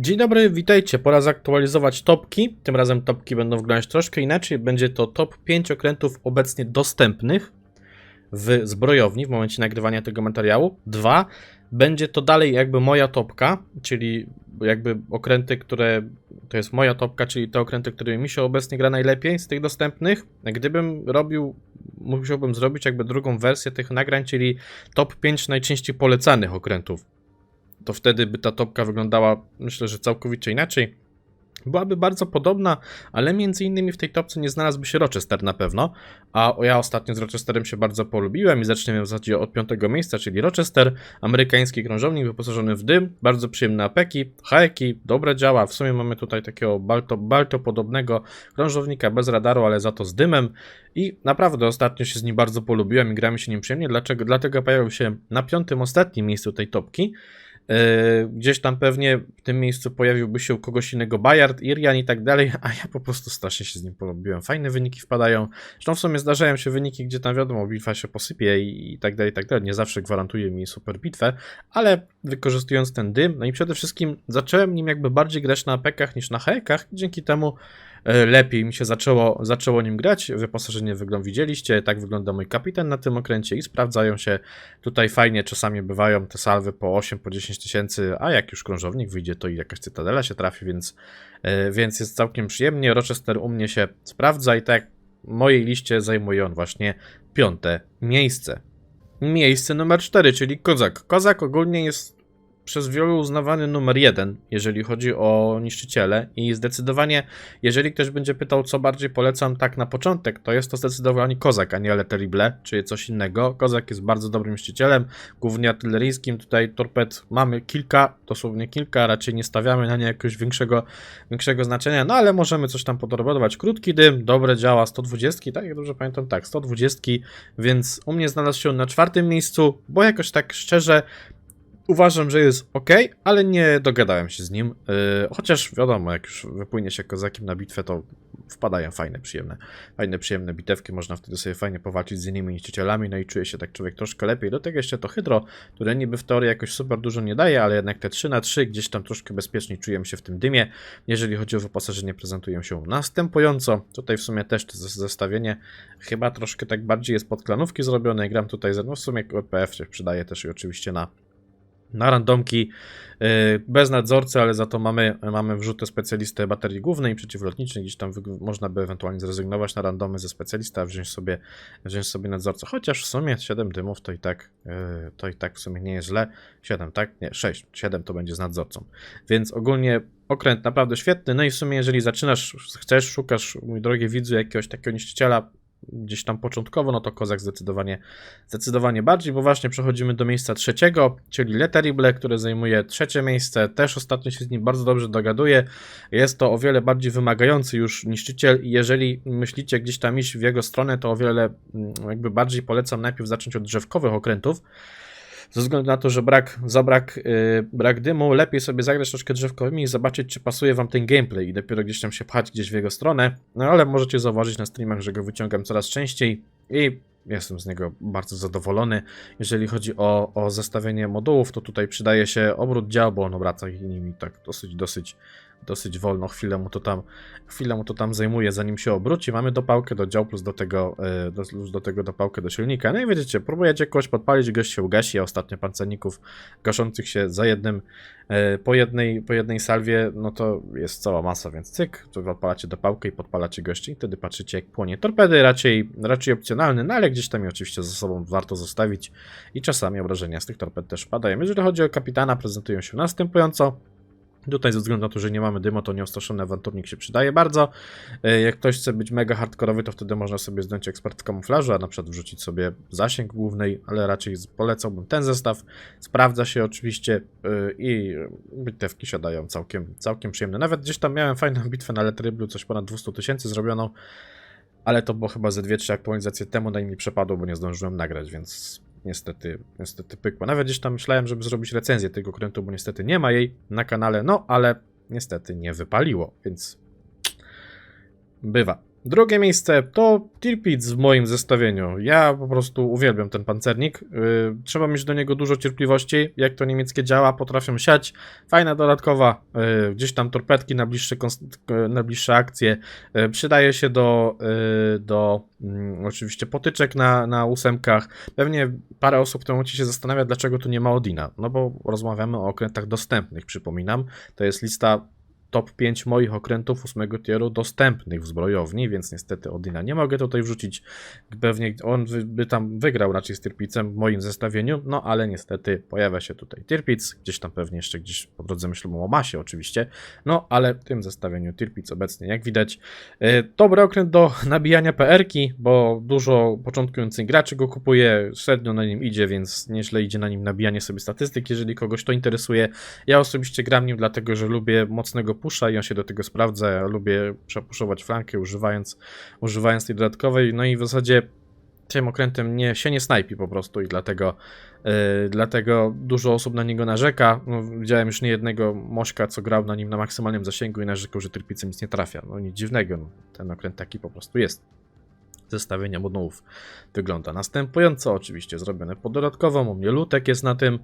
Dzień dobry, witajcie. Pora zaktualizować topki. Tym razem topki będą wyglądać troszkę inaczej. Będzie to top 5 okrętów obecnie dostępnych w zbrojowni w momencie nagrywania tego materiału. Dwa, będzie to dalej jakby moja topka, czyli jakby okręty, które to jest moja topka, czyli te okręty, które mi się obecnie gra najlepiej z tych dostępnych. Gdybym robił, musiałbym zrobić jakby drugą wersję tych nagrań, czyli top 5 najczęściej polecanych okrętów to wtedy by ta topka wyglądała, myślę, że całkowicie inaczej. Byłaby bardzo podobna, ale między innymi w tej topce nie znalazłby się Rochester na pewno, a ja ostatnio z Rochesterem się bardzo polubiłem i zaczniemy w zasadzie od piątego miejsca, czyli Rochester, amerykański krążownik wyposażony w dym, bardzo przyjemne apeki, haeki, dobre działa, w sumie mamy tutaj takiego balto, balto podobnego krążownika bez radaru, ale za to z dymem. I naprawdę ostatnio się z nim bardzo polubiłem i gramy się nim przyjemnie, dlaczego? dlatego pojawił się na piątym, ostatnim miejscu tej topki, Gdzieś tam pewnie w tym miejscu pojawiłby się u kogoś innego Bayard, Irian i tak dalej, a ja po prostu strasznie się z nim polubiłem. Fajne wyniki wpadają. Zresztą w sumie zdarzają się wyniki, gdzie tam wiadomo, bitwa się posypie i, i tak dalej, i tak dalej. Nie zawsze gwarantuje mi super bitwę, ale wykorzystując ten dym, no i przede wszystkim zacząłem nim jakby bardziej grać na apekach niż na hekach dzięki temu e, lepiej mi się zaczęło, zaczęło nim grać. Wyposażenie wygląd widzieliście, tak wygląda mój kapitan na tym okręcie i sprawdzają się tutaj fajnie. Czasami bywają te salwy po 8, po 10 tysięcy, a jak już krążownik wyjdzie, to i jakaś cytadela się trafi, więc, e, więc jest całkiem przyjemnie. Rochester u mnie się sprawdza i tak w mojej liście zajmuje on właśnie piąte miejsce. Miejsce numer 4, czyli Kozak. Kozak ogólnie jest przez wielu uznawany numer jeden, jeżeli chodzi o niszczyciele i zdecydowanie, jeżeli ktoś będzie pytał, co bardziej polecam tak na początek, to jest to zdecydowanie Kozak, a nie Le Terrible, czy coś innego. Kozak jest bardzo dobrym niszczycielem, głównie artyleryjskim, tutaj torped mamy kilka, dosłownie kilka, raczej nie stawiamy na nie jakiegoś większego, większego znaczenia, no ale możemy coś tam podrobować. Krótki dym, dobre działa, 120, tak jak dobrze pamiętam, tak, 120, więc u mnie znalazł się na czwartym miejscu, bo jakoś tak szczerze Uważam, że jest ok, ale nie dogadałem się z nim. Yy, chociaż wiadomo, jak już wypłynie się kozakiem na bitwę, to wpadają fajne, przyjemne, fajne, przyjemne bitewki. Można wtedy sobie fajnie powalczyć z innymi niszczycielami, no i czuje się tak człowiek troszkę lepiej. Do tego jeszcze to hydro, które niby w teorii jakoś super dużo nie daje, ale jednak te 3 na 3 gdzieś tam troszkę bezpieczniej czujemy się w tym dymie. Jeżeli chodzi o wyposażenie, prezentują się następująco. Tutaj w sumie też to zestawienie chyba troszkę tak bardziej jest pod klanówki zrobione. Gram tutaj, no w sumie OPF się przydaje też i oczywiście na na randomki yy, bez nadzorcy, ale za to mamy, mamy wrzuty specjalisty baterii głównej i przeciwlotniczej, gdzieś tam można by ewentualnie zrezygnować na randomy ze specjalista, a wziąć sobie, wziąć sobie nadzorcę, chociaż w sumie 7 dymów to i tak yy, to i tak w sumie nie jest źle, 7 tak? Nie, 6, 7 to będzie z nadzorcą, więc ogólnie okręt naprawdę świetny, no i w sumie jeżeli zaczynasz, chcesz, szukasz, mój drogi widzu, jakiegoś takiego niszczyciela, gdzieś tam początkowo, no to Kozak zdecydowanie, zdecydowanie bardziej, bo właśnie przechodzimy do miejsca trzeciego, czyli Le Terrible, które zajmuje trzecie miejsce. Też ostatnio się z nim bardzo dobrze dogaduje. Jest to o wiele bardziej wymagający już niszczyciel i jeżeli myślicie gdzieś tam iść w jego stronę, to o wiele mm, jakby bardziej polecam najpierw zacząć od drzewkowych okrętów, ze względu na to, że brak, za brak, yy, brak dymu, lepiej sobie zagrać troszkę drzewkowymi i zobaczyć, czy pasuje wam ten gameplay i dopiero gdzieś tam się pchać gdzieś w jego stronę. No ale możecie zauważyć na streamach, że go wyciągam coraz częściej i jestem z niego bardzo zadowolony. Jeżeli chodzi o, o zestawienie modułów, to tutaj przydaje się obrót dział, bo on obraca nimi tak dosyć, dosyć, dosyć wolno. Chwilę mu to tam, chwilę mu to tam zajmuje, zanim się obróci. Mamy dopałkę do dział, plus do tego, e, do, plus do tego dopałkę do silnika. No i wiecie, próbujecie kogoś podpalić, gość się ugasi, a ostatnio pancerników gaszących się za jednym, e, po jednej, po jednej salwie, no to jest cała masa, więc cyk, tu odpalacie dopałkę i podpalacie gości i wtedy patrzycie jak płonie. Torpedy raczej, raczej opcjonalne, no ale gdzieś tam je oczywiście ze sobą warto zostawić i czasami obrażenia z tych torped też padają. Jeżeli chodzi o kapitana, prezentują się następująco. Tutaj ze względu na to, że nie mamy dymu, to nieostraszony awanturnik się przydaje bardzo. E, Jak ktoś chce być mega hardkorowy, to wtedy można sobie zdjąć ekspert kamuflażu, a na przykład wrzucić sobie zasięg głównej, ale raczej polecałbym ten zestaw. Sprawdza się oczywiście e, i bitewki siadają całkiem, całkiem przyjemne. Nawet gdzieś tam miałem fajną bitwę na Letryblu, coś ponad 200 tysięcy zrobioną, ale to było chyba ze 2-3 aktualizacje temu, na mi przepadło, bo nie zdążyłem nagrać, więc niestety, niestety pykło. Nawet gdzieś tam myślałem, żeby zrobić recenzję tego okrętu, bo niestety nie ma jej na kanale, no ale niestety nie wypaliło, więc bywa. Drugie miejsce to Tirpitz w moim zestawieniu. Ja po prostu uwielbiam ten pancernik. Yy, trzeba mieć do niego dużo cierpliwości. Jak to niemieckie działa, potrafią siać. Fajna dodatkowa, yy, gdzieś tam torpedki na bliższe, yy, na bliższe akcje. Yy, przydaje się do, yy, do mm, oczywiście potyczek na, na ósemkach. Pewnie parę osób w tym momencie się zastanawia, dlaczego tu nie ma Odina. No bo rozmawiamy o okrętach dostępnych, przypominam. To jest lista top 5 moich okrętów 8 tieru dostępnych w zbrojowni, więc niestety Odina nie mogę tutaj wrzucić. Pewnie on by, tam wygrał raczej z Tirpicem w moim zestawieniu, no ale niestety pojawia się tutaj Tirpic, gdzieś tam pewnie jeszcze gdzieś po drodze myślę o masie oczywiście, no ale w tym zestawieniu Tirpic obecnie jak widać e, dobry okręt do nabijania PR-ki, bo dużo początkujących graczy go kupuje, średnio na nim idzie, więc nieźle idzie na nim nabijanie sobie statystyk, jeżeli kogoś to interesuje. Ja osobiście gram nim dlatego, że lubię mocnego pusza i on się do tego sprawdza. Ja lubię przepuszować flankę używając, używając tej dodatkowej. No i w zasadzie tym okrętem nie, się nie snajpi po prostu i dlatego, yy, dlatego dużo osób na niego narzeka. No, widziałem już nie jednego mośka, co grał na nim na maksymalnym zasięgu i narzekał, że trypicem nic nie trafia. No nic dziwnego, no, ten okręt taki po prostu jest zestawienia modów wygląda następująco. Oczywiście zrobione pod dodatkową. U mnie lutek jest na tym,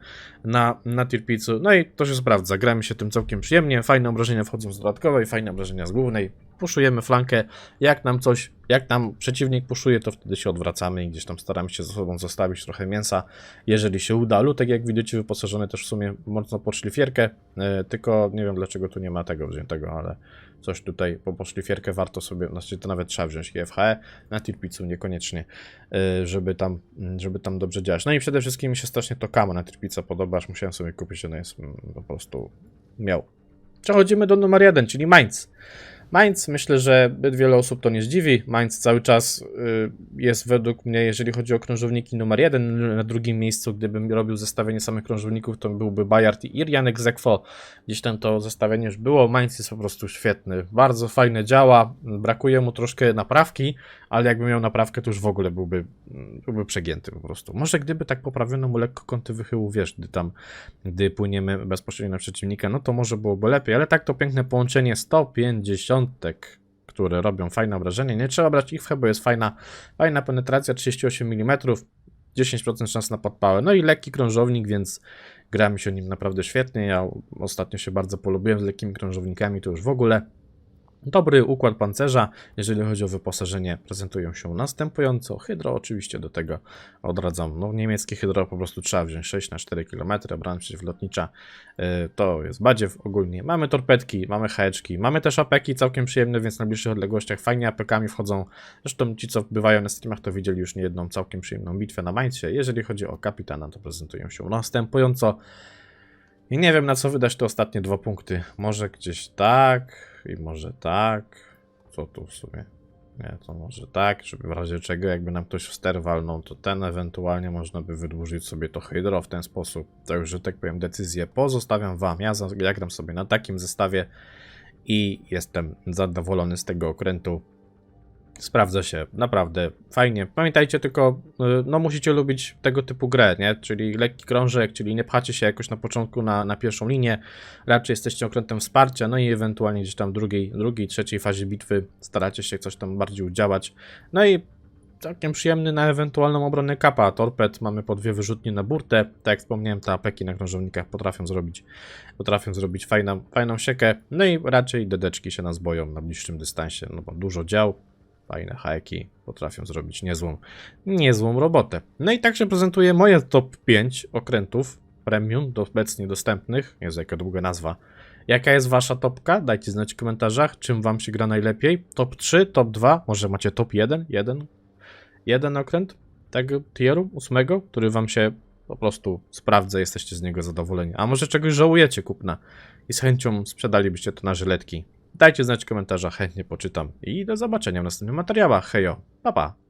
na, na tirpicu. No i to się sprawdza. Gramy się tym całkiem przyjemnie. Fajne obrażenia wchodzą z dodatkowej, fajne obrażenia z głównej. Puszujemy flankę. Jak nam coś, jak nam przeciwnik puszuje, to wtedy się odwracamy i gdzieś tam staramy się ze sobą zostawić trochę mięsa, jeżeli się uda. Lutek, jak widzicie, wyposażony też w sumie mocno pod szlifierkę, yy, tylko nie wiem dlaczego tu nie ma tego wziętego, ale coś tutaj po, po szlifierkę warto sobie, znaczy to nawet trzeba wziąć GFHE, na Tirpicu niekoniecznie, yy, żeby tam, yy, żeby tam dobrze działać. No i przede wszystkim mi się strasznie to kamo na Tirpica podoba, aż musiałem sobie kupić, ono jest mm, po prostu miał. Przechodzimy do numer jeden, czyli Mainz. Mainz, myślę, że wiele osób to nie zdziwi. Mainz cały czas y, jest według mnie, jeżeli chodzi o krążowniki, numer jeden. Na drugim miejscu, gdybym robił zestawienie samych krążowników, to byłby Bayard i Irianek Zekwo. Gdzieś tam to zestawienie już było. Mainz jest po prostu świetny. Bardzo fajne działa. Brakuje mu troszkę naprawki, ale jakby miał naprawkę, to już w ogóle byłby, byłby przegięty po prostu. Może gdyby tak poprawiono mu lekko kąty wychyłu, wiesz, gdy tam, gdy płyniemy bezpośrednio na przeciwnika, no to może byłoby lepiej, ale tak to piękne połączenie 150 które robią fajne wrażenie. Nie trzeba brać ich bo jest fajna, fajna penetracja 38 mm, 10% szans na podpałę. No i lekki krążownik, więc gra mi się nim naprawdę świetnie. Ja ostatnio się bardzo polubiłem z lekkimi krążownikami, to już w ogóle. Dobry układ pancerza, jeżeli chodzi o wyposażenie, prezentują się następująco. Hydro oczywiście do tego odradzam. No, niemieckie hydro po prostu trzeba wziąć 6 na 4 km, broń przeciwlotnicza yy, to jest badziew ogólnie. Mamy torpedki, mamy haeczki, mamy też apeki całkiem przyjemne, więc na bliższych odległościach fajnie apekami wchodzą. Zresztą ci, co bywają na streamach, to widzieli już niejedną całkiem przyjemną bitwę na Mainzie. Jeżeli chodzi o kapitana, to prezentują się następująco. I nie wiem na co wydać te ostatnie dwa punkty. Może gdzieś tak i może tak. Co tu w sumie? Nie, to może tak, żeby w razie czego jakby nam ktoś w ster walnął, to ten ewentualnie można by wydłużyć sobie to hydro w ten sposób. To już, że tak powiem, decyzję pozostawiam wam. Ja, ja sobie na takim zestawie i jestem zadowolony z tego okrętu. Sprawdza się naprawdę fajnie. Pamiętajcie tylko, y, no musicie lubić tego typu grę, nie? Czyli lekki krążek, czyli nie pchacie się jakoś na początku na, na pierwszą linię, raczej jesteście okrętem wsparcia, no i ewentualnie gdzieś tam drugiej, drugiej, trzeciej fazie bitwy staracie się coś tam bardziej udziałać. No i całkiem przyjemny na ewentualną obronę kapa. Torped mamy po dwie wyrzutnie na burtę. Tak jak wspomniałem, te apeki na krążownikach potrafią zrobić, potrafią zrobić fajną, fajną siekę. No i raczej dedeczki się nas boją na bliższym dystansie, no bo dużo dział, fajne hajki potrafią zrobić niezłą, niezłą robotę. No i tak się prezentuje moje top 5 okrętów premium do obecnie dostępnych. Jest jaka długa nazwa. Jaka jest wasza topka? Dajcie znać w komentarzach, czym wam się gra najlepiej. Top 3, top 2, może macie top 1, jeden, jeden okręt tego tieru ósmego, który wam się po prostu sprawdza, jesteście z niego zadowoleni. A może czegoś żałujecie kupna i z chęcią sprzedalibyście to na żyletki. Dajcie znać w komentarzach, chętnie poczytam i do zobaczenia w następnych materiałach. Hejo, pa pa!